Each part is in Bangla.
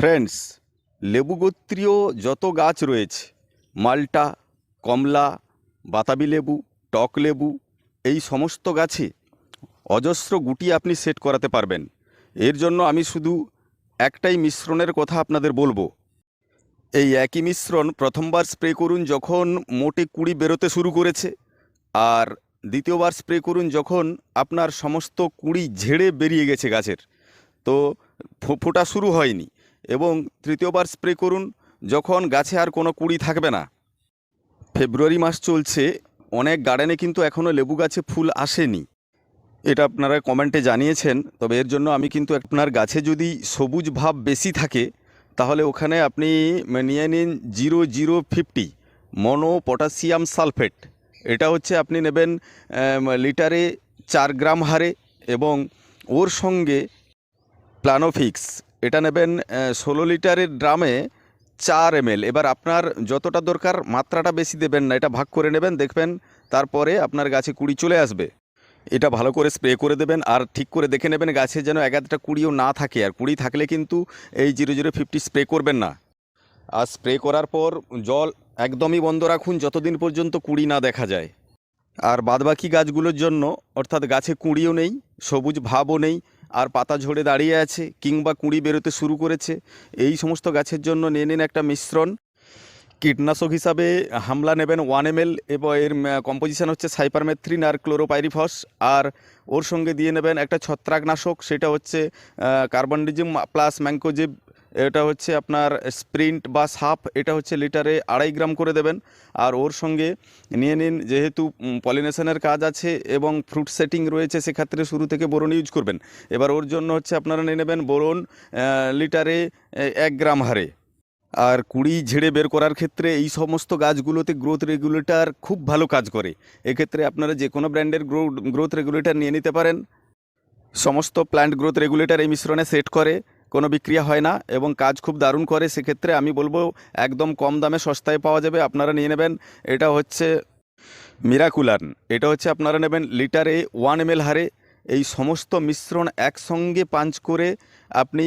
ফ্রেন্ডস লেবু গোত্রীয় যত গাছ রয়েছে, মাল্টা, কমলা, বাতাবি লেবু, টক লেবু, এই সমস্ত গাছে অজস্র গুটি আপনি সেট করাতে পারবেন। এর জন্য আমি শুধু একটাই মিশ্রণের কথা আপনাদের বলব। এই একই মিশ্রণ প্রথমবার স্প্রে করুন যখন মোটে কুড়ি বেরোতে শুরু করেছে, আর দ্বিতীয়বার স্প্রে করুন যখন আপনার সমস্ত কুড়ি ঝেড়ে বেরিয়ে গেছে গাছের। তো ফোটা শুরু হয়নি। এবং তৃতীয়বার স্প্রে করুন, যখন গাছে আর কোনো কুড়ি থাকবে না। ফেব্রুয়ারি মাস চলছে, অনেক গার্ডেনে কিন্তু এখনও লেবু গাছে ফুল আসেনি। এটা আপনারা কমেন্টে জানিয়েছেন, তবে এর জন্য আমি কিন্তু আপনার গাছে যদি সবুজ ভাব বেশি থাকে, তাহলে ওখানে আপনি নিয়ে নিন zero zero fifty, mono potassium sulphate, এটা হচ্ছে আপনি নেবেন লিটারে চার গ্রাম হারে এবং ওর সঙ্গে প্লানোফিক্স এটা নেবেন ষোলো লিটারের ড্রামে চার এম এবার আপনার যতটা দরকার, মাত্রাটা বেশি দেবেন না, এটা ভাগ করে নেবেন, দেখবেন তারপরে আপনার গাছে কুড়ি চলে আসবে। এটা ভালো করে স্প্রে করে দেবেন আর ঠিক করে দেখে নেবেন গাছে যেন এক আধটা কুড়িও না থাকে। আর কুড়ি থাকলে কিন্তু এই জিরো জিরো ফিফটি স্প্রে করবেন না। আর স্প্রে করার পর জল একদমই বন্ধ রাখুন, যতদিন পর্যন্ত কুড়ি না দেখা যায়। আর বাদবাকি গাছগুলোর জন্য, অর্থাৎ গাছে কুঁড়িও নেই, সবুজ ভাবও নেই আর পাতা ঝরে দাঁড়িয়ে আছে কিংবা কুঁড়ি বেরোতে শুরু করেছে। এই সমস্ত গাছের জন্য নিয়ে নিন একটা মিশ্রণ। কীটনাশক হিসাবে হামলা নেবেন ওয়ান এম এল এবং এর কম্পোজিশান হচ্ছে সাইপারমেথ্রিন আর ক্লোরোপাইরিফস। আর ওর সঙ্গে দিয়ে নেবেন একটা ছত্রাকনাশক, সেটা হচ্ছে কার্বনডিজিম প্লাস ম্যাঙ্কোজিব এটা হচ্ছে আপনার স্প্রিন্ট বা সাপ, এটা হচ্ছে লিটারে আড়াই গ্রাম করে দেবেন। আর ওর সঙ্গে নিয়ে নিন, যেহেতু পলিনেশনের কাজ আছে এবং ফ্রুট সেটিং রয়েছে, সেক্ষেত্রে শুরু থেকে বোরন ইউজ করবেন। এবার ওর জন্য হচ্ছে আপনারা নিয়ে নেবেন বোরন লিটারে এক গ্রাম হারে। আর কুড়ি ঝেড়ে বের করার ক্ষেত্রে এই সমস্ত গাছগুলোতে গ্রোথ রেগুলেটর খুব ভালো কাজ করে। এক্ষেত্রে আপনারা যে কোনো ব্র্যান্ডের গ্রো, গ্রোথ রেগুলেটর নিয়ে নিতে পারেন। সমস্ত প্ল্যান্ট গ্রোথ রেগুলেটর এই মিশ্রণে সেট করে। কোনো বিক্রিয়া হয় না এবং কাজ খুব দারুণ করে, সেক্ষেত্রে আমি বলব একদম কম দামে সস্তায় পাওয়া যাবে, আপনারা নিয়ে নেবেন। এটা হচ্ছে মিরাকুলান। এটা হচ্ছে আপনারা নেবেন লিটারে ওয়ান এম হারে। এই সমস্ত মিশ্রণ একসঙ্গে পাঞ্চ করে আপনি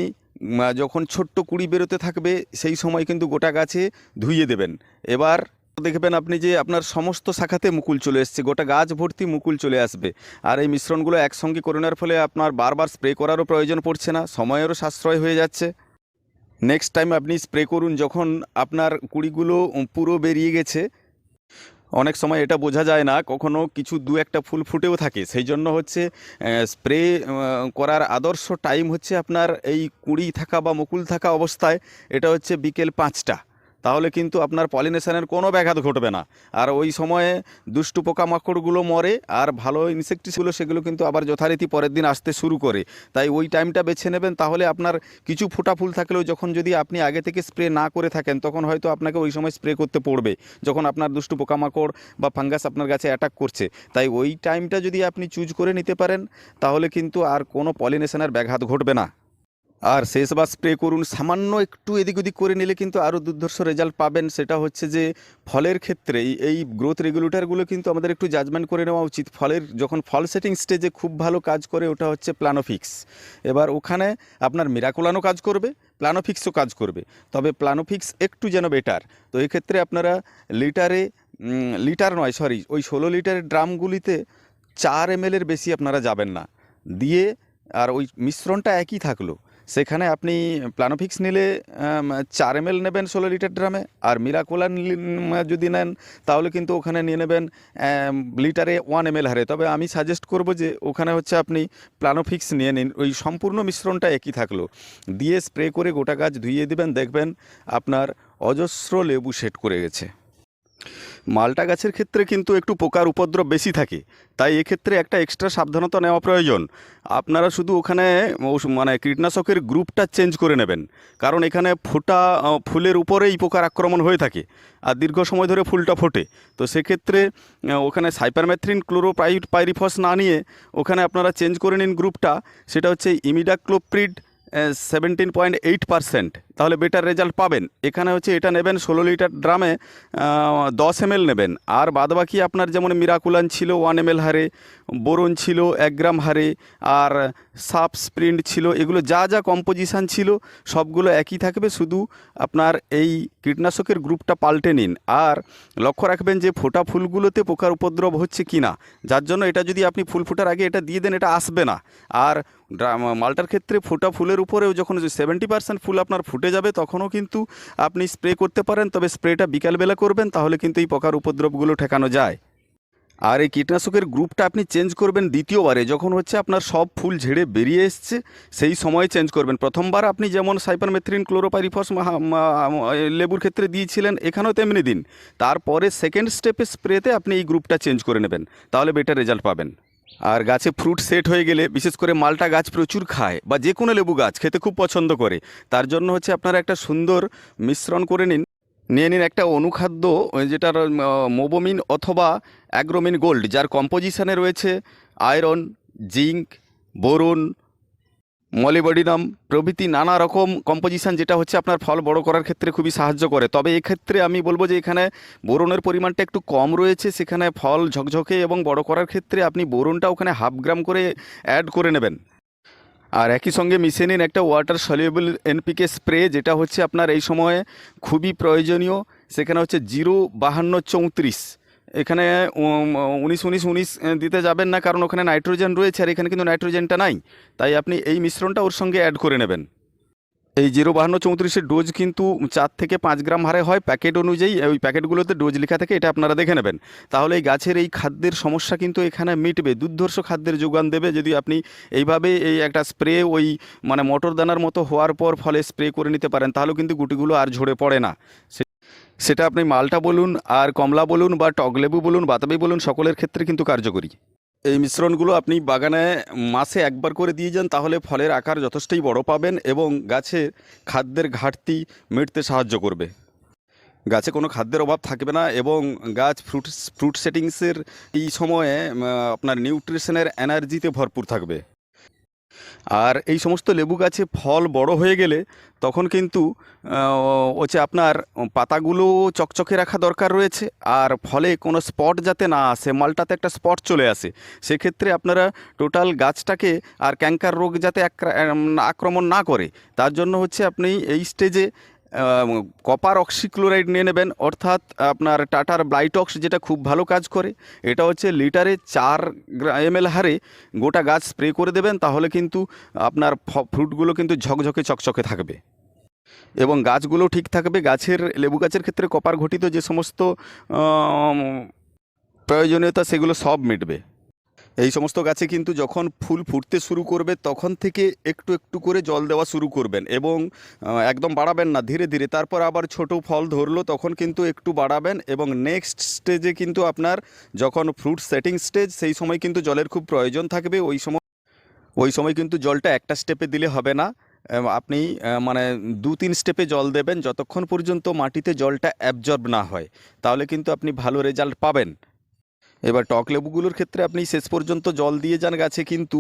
যখন ছোট্ট কুড়ি বেরোতে থাকবে, সেই সময় কিন্তু গোটা গাছে ধুইয়ে দেবেন। এবার দেখবেন আপনি যে আপনার সমস্ত শাখাতে মুকুল চলে এসছে, গোটা গাছ ভর্তি মুকুল চলে আসবে। আর এই মিশ্রণগুলো একসঙ্গে করে নেওয়ার ফলে আপনার বারবার স্প্রে করারও প্রয়োজন পড়ছে না, সময়েরও সাশ্রয় হয়ে যাচ্ছে। নেক্সট টাইম আপনি স্প্রে করুন, যখন আপনার কুড়িগুলো পুরো বেরিয়ে গেছে। অনেক সময় এটা বোঝা যায় না, কখনো কিছু দু একটা ফুল ফুটেও থাকে। সেই জন্য হচ্ছে স্প্রে করার আদর্শ টাইম হচ্ছে আপনার এই কুড়ি থাকা বা মুকুল থাকা অবস্থায়। এটা হচ্ছে বিকেল পাঁচটা। তাহলে কিন্তু আপনার পলিনেশনের কোনো ব্যাঘাত ঘটবে না। আর ওই সময়ে দুষ্টু পোকামাকড়গুলো মরে, আর ভালো ইনসেকটিসগুলো সেগুলো কিন্তু আবার যথারীতি পরের দিন আসতে শুরু করে। তাই ওই টাইমটা বেছে নেবেন, তাহলে আপনার কিছু ফোটা ফুল থাকলেও যখন যদি আপনি আগে থেকে স্প্রে না করে থাকেন, তখন হয়তো আপনাকে ওই সময় স্প্রে করতে পড়বে, যখন আপনার দুষ্টু পোকামাকড় বা ফাঙ্গাস আপনার কাছে অ্যাটাক করছে। তাই ওই টাইমটা যদি আপনি চুজ করে নিতে পারেন, তাহলে কিন্তু আর কোনো পলিনেশনের ব্যাঘাত ঘটবে না। আর শেষবার স্প্রে করুন। সামান্য একটু এদিক ওদিক করে নিলে কিন্তু আরও দুর্ধর্ষ রেজাল্ট পাবেন। সেটা হচ্ছে যে, ফলের ক্ষেত্রে এই- গ্রোথ রেগুলেটরগুলো কিন্তু আমাদের একটু জাজমেন্ট করে নেওয়া উচিত। ফলের যখন ফল সেটিং স্টেজে খুব ভালো কাজ করে, ওটা হচ্ছে প্লানোফিক্স এবার ওখানে আপনার মিরাকুলানো কাজ করবে প্লানোফিক্সও কাজ করবে। তবে প্লানোফিক্স একটু যেন বেটার তো এক্ষেত্রে আপনারা লিটারে লিটার নয় সরি ওই ষোলো লিটারের ড্রামগুলিতে চার এম বেশি আপনারা যাবেন না। দিয়ে আর ওই মিশ্রণটা একই থাকল। সেখানে আপনি প্লানোফিক্স নিলে চার এম নেবেন ষোলো লিটার ড্রামে, আর মিরাকোলা যদি নেন, তাহলে কিন্তু ওখানে নিয়ে নেবেন লিটারে ওয়ান এম হারে। তবে আমি সাজেস্ট করব যে, ওখানে হচ্ছে আপনি প্লানোফিক্স নিয়ে নিন, ওই সম্পূর্ণ মিশ্রণটা একই থাকল। দিয়ে স্প্রে করে গোটা গাছ ধুইয়ে দিবেন, দেখবেন আপনার অজস্র লেবু সেট করে গেছে। মালটা গাছের ক্ষেত্রে কিন্তু একটু পোকার উপদ্রব বেশি থাকে, তাই এক্ষেত্রে একটা এক্সট্রা সাবধানতা নেওয়া প্রয়োজন। আপনারা শুধু ওখানে মানে কীটনাশকের গ্রুপটা চেঞ্জ করে নেবেন, কারণ এখানে ফোটা ফুলের উপরেই পোকার আক্রমণ হয়ে থাকে, আর দীর্ঘ সময় ধরে ফুলটা ফোটে। তো সেক্ষেত্রে ওখানে সাইপারমেথ্রিন ক্লোরোপাই পাইরিফস না নিয়ে ওখানে আপনারা চেঞ্জ করে নিন গ্রুপটা। সেটা হচ্ছে imidacloprid seventeen point eight percent তাহলে বেটার রেজাল্ট পাবেন। এখানে হচ্ছে এটা নেবেন ষোলো লিটার ড্রামে দশ এম নেবেন। আর বাদবাকি আপনার যেমন মিরাকুলান ছিল ওয়ান এম হারে বোরন ছিল এক গ্রাম হারে, আর সাপ স্প্রিন্ট ছিল, এগুলো যা যা কম্পোজিশান ছিল, সবগুলো একই থাকবে। শুধু আপনার এই কীটনাশকের গ্রুপটা পাল্টে নিন। আর লক্ষ্য রাখবেন যে ফোটা ফুলগুলোতে পোকার উপদ্রব হচ্ছে কি না যার জন্য এটা যদি আপনি ফুল ফোটার আগে এটা দিয়ে দেন, এটা আসবে না। আর মালটার ক্ষেত্রে ফোটা ফুলের উপরেও যখন সেভেন্টি পার্সেন্ট ফুল আপনার ফুটে যাবে, তখনও কিন্তু আপনি স্প্রে করতে পারেন, তবে স্প্রেটা বিকালবেলা করবেন, তাহলে কিন্তু এই পোকার উপদ্রবগুলো ঠেকানো যায়। আর এই কীটনাশকের গ্রুপটা আপনি চেঞ্জ করবেন দ্বিতীয়বারে, যখন হচ্ছে আপনার সব ফুল ঝেড়ে বেরিয়ে এসছে, সেই সময় চেঞ্জ করবেন। প্রথমবার আপনি যেমন সাইপারমেথ্রিন, ক্লোরোপাইরিফস লেবুর ক্ষেত্রে দিয়েছিলেন, এখানেও তেমনি দিন। তারপরে সেকেন্ড স্টেপে স্প্রেতে আপনি এই গ্রুপটা চেঞ্জ করে নেবেন, তাহলে বেটার রেজাল্ট পাবেন। আর গাছে ফ্রুট সেট হয়ে গেলে বিশেষ করে মালটা গাছ প্রচুর খায় বা যে কোনো লেবু গাছ খেতে খুব পছন্দ করে। তার জন্য হচ্ছে আপনারা একটা সুন্দর মিশ্রণ করে নিন। নিয়ে নিন একটা অনুখাদ্য যেটার মোবোমিন অথবা অ্যাগ্রোমিন গোল্ড, যার কম্পোজিশানে রয়েছে আয়রন, জিঙ্ক, বোরন মলিবডিনাম, প্রভৃতি নানা রকম কম্পোজিশন যেটা হচ্ছে আপনার ফল বড় করার ক্ষেত্রে খুবই সাহায্য করে। তবে এক্ষেত্রে আমি বলব যে এখানে বোরনের পরিমাণটা একটু কম রয়েছে, সেখানে ফল ঝকঝকে এবং বড় করার ক্ষেত্রে আপনি বোরনটা ওখানে হাফ গ্রাম করে অ্যাড করে নেবেন। আর একই সঙ্গে মিশে নিন একটা ওয়াটার সলিউবল এনপিকে স্প্রে যেটা হচ্ছে আপনার এই সময়ে খুবই প্রয়োজনীয়। সেখানে হচ্ছে জিরো বাহান্ন চৌত্রিশ। এখানে উনিশ উনিশ উনিশ দিতে যাবেন না, কারণ ওখানে নাইট্রোজেন রয়েছে, আর এখানে কিন্তু নাইট্রোজেনটা নাই। তাই আপনি এই মিশ্রণটা ওর সঙ্গে অ্যাড করে নেবেন। এই জিরো বাহান্ন চৌত্রিশের ডোজ কিন্তু চার থেকে পাঁচ গ্রাম হারে হয়। প্যাকেট অনুযায়ী ওই প্যাকেটগুলোতে ডোজ লেখা থাকে, এটা আপনারা দেখে নেবেন। তাহলে এই গাছের এই খাদ্যের সমস্যা কিন্তু এখানে মিটবে। দুর্ধর্ষ খাদ্যের যোগান দেবে যদি আপনি এইভাবে এই একটা স্প্রে ওই মানে মটর দানার মতো হওয়ার পর ফলে স্প্রে করে নিতে পারেন, তাহলেও কিন্তু গুটিগুলো আর ঝরে পড়ে না। সেটা আপনি মালটা বলুন, আর কমলা বলুন, বা টকলেবু বলুন বাতাবি বলুন, সকলের ক্ষেত্রে কিন্তু কার্যকরী। এই মিশ্রণগুলো আপনি বাগানে মাসে একবার করে দিয়ে যান, তাহলে ফলের আকার যথেষ্টই বড় পাবেন এবং গাছের খাদ্যের ঘাটতি মেটতে সাহায্য করবে। গাছে কোনো খাদ্যের অভাব থাকবে না এবং গাছ ফ্রুট ফ্রুট সেটিংসের এই সময়ে আপনার নিউট্রিশনের এনার্জিতে ভরপুর থাকবে। আর এই সমস্ত লেবু গাছে ফল বড় হয়ে গেলে তখন কিন্তু হচ্ছে আপনার পাতাগুলো চকচকে রাখা দরকার রয়েছে। আর ফলে কোনো স্পট যাতে না আসে, মালটাতে একটা স্পট চলে আসে, সেক্ষেত্রে আপনারা টোটাল গাছটাকে আর ক্যাঙ্কার রোগ যাতে আক্রমণ না করে, তার জন্য হচ্ছে আপনি এই স্টেজে কপার অক্সিক্লোরাইড নিয়ে নেবেন, অর্থাৎ আপনার টাটার ব্লাইটক্স যেটা খুব ভালো কাজ করে, এটা হচ্ছে লিটারে চার এমএল হারে গোটা গাছ স্প্রে করে দেবেন, তাহলে কিন্তু আপনার ফ্রুটগুলো কিন্তু ঝকঝকে চকচকে থাকবে। এবং গাছগুলো ঠিক থাকবে, গাছের, লেবু গাছের ক্ষেত্রে কপার ঘটিত যে সমস্ত প্রয়োজনীয়তা সেগুলো সব মিটবে। এই সমস্ত গাছে কিন্তু যখন ফুল ফুটতে শুরু করবে, তখন থেকে একটু একটু করে জল দেওয়া শুরু করবেন এবং একদম বাড়াবেন না, ধীরে ধীরে। তারপর আবার ছোট ফল ধরলো, তখন কিন্তু একটু বাড়াবেন এবং নেক্সট স্টেজে কিন্তু আপনার যখন ফ্রুট সেটিং স্টেজ সেই সময় কিন্তু জলের খুব প্রয়োজন থাকবে। ওই সময় ওই সময় কিন্তু জলটা একটা স্টেপে দিলে হবে না। আপনি মানে দু তিন স্টেপে জল দেবেন, যতক্ষণ পর্যন্ত মাটিতে জলটা অ্যাবজর্ব না হয়, তাহলে কিন্তু আপনি ভালো রেজাল্ট পাবেন। এবার টক লেবুগুলোর ক্ষেত্রে আপনি শেষ পর্যন্ত জল দিয়ে যান গাছে, কিন্তু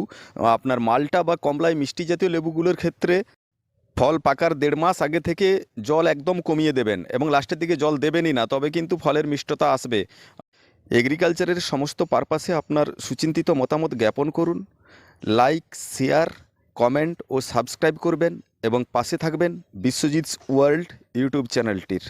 আপনার মালটা বা কমলায় মিষ্টি জাতীয় লেবুগুলোর ক্ষেত্রে ফল পাকার দেড় মাস আগে থেকে জল একদম কমিয়ে দেবেন এবং লাস্টের দিকে জল দেবেনই না, তবে কিন্তু ফলের মিষ্টতা আসবে। এগ্রিকালচারের সমস্ত পারপাসে আপনার সুচিন্তিত মতামত জ্ঞাপন করুন, লাইক, শেয়ার, কমেন্ট ও সাবস্ক্রাইব করবেন এবং পাশে থাকবেন বিশ্বজিৎস ওয়ার্ল্ড ইউটিউব চ্যানেলটির।